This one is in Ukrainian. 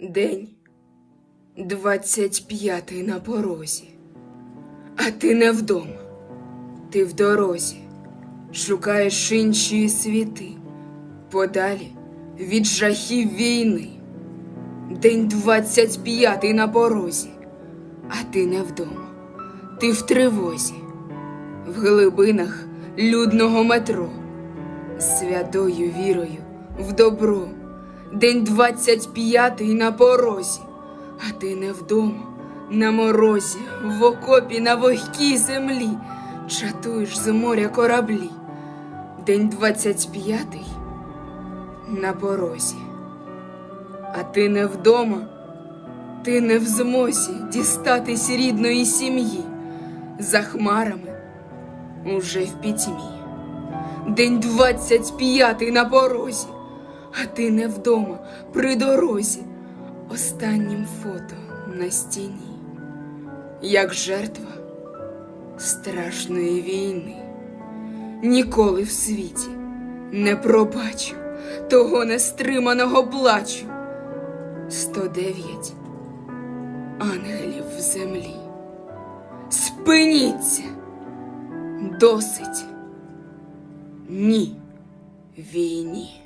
День двадцять п'ятий на порозі. А ти не вдома, ти в дорозі, шукаєш інші світи, подалі від жахів війни. День двадцять п'ятий на порозі, а ти не вдома, ти в тривозі, в глибинах людного метро, святою вірою в добро. День двадцять п'ятий на порозі, а ти не вдома, на морозі, в окопі на вогкій землі, чатуєш з моря кораблі. День двадцять п'ятий на порозі, а ти не вдома, ти не в змозі дістатись рідної сім'ї, за хмарами уже в пітьмі. День двадцять п'ятий на порозі, а ти не вдома при дорозі, останнім фото на стіні, як жертва страшної війни. Ніколи в світі не пробачу того нестриманого плачу. 109 ангелів в землі. Спиніться! Досить! Ні війні.